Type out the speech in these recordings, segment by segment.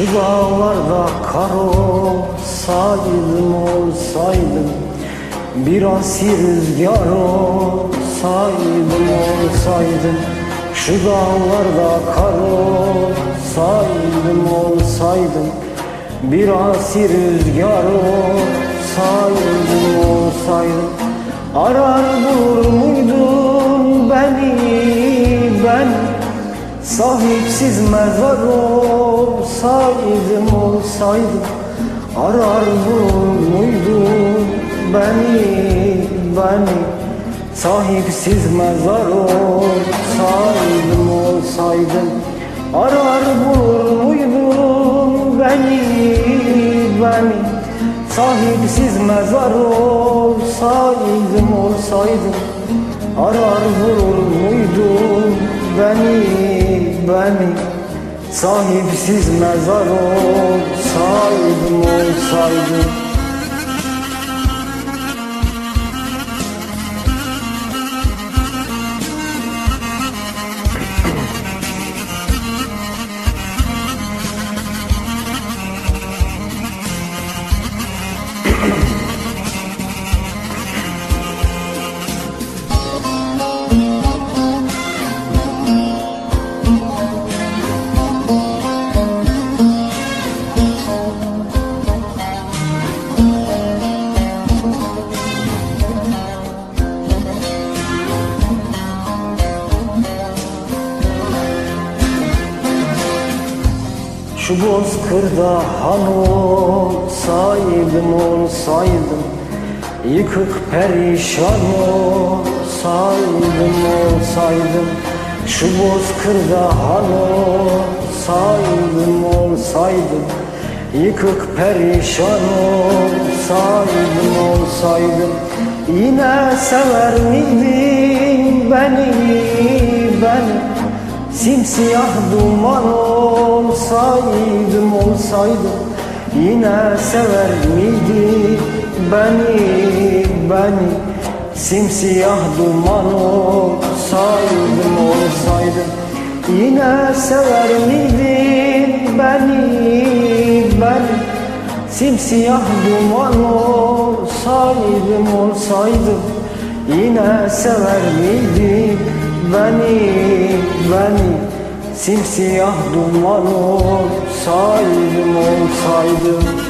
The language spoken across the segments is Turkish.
Şu dağlarda kar olsaydım olsaydım Bir asil rüzgar olsaydım olsaydım Şu dağlarda kar olsaydım olsaydım Bir asil rüzgar olsaydım olsaydım. Arar bulur muydun beni ben Sahipsiz mezar olsaydım olsaydım Arar muydun beni beni? Sahipsiz mezar olsaydım olsaydım Arar muydun beni beni? Sahipsiz mezar olsaydım olsaydım Arar vurur muydun beni beni Sahipsiz mezar olsaydım olsaydım Şu bozkırda han olsaydım olsaydım Yıkık perişan olsaydım olsaydım Şu bozkırda han olsaydım olsaydım Yıkık perişan olsaydım olsaydım Yine sever miydin beni beni Simsiyah duman olsaydım olsaydım Yine sever miydi beni beni? Simsiyah duman olsaydım olsaydım Yine sever miydin beni beni? Simsiyah duman olsaydım olsaydım Yine sever miydin beni beni Simsiyah duman olsaydım olsaydım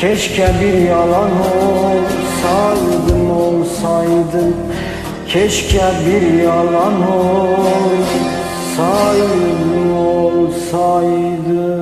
Keşke bir yalan olsaydım olsaydım. Keşke bir yalan olsaydım olsaydım.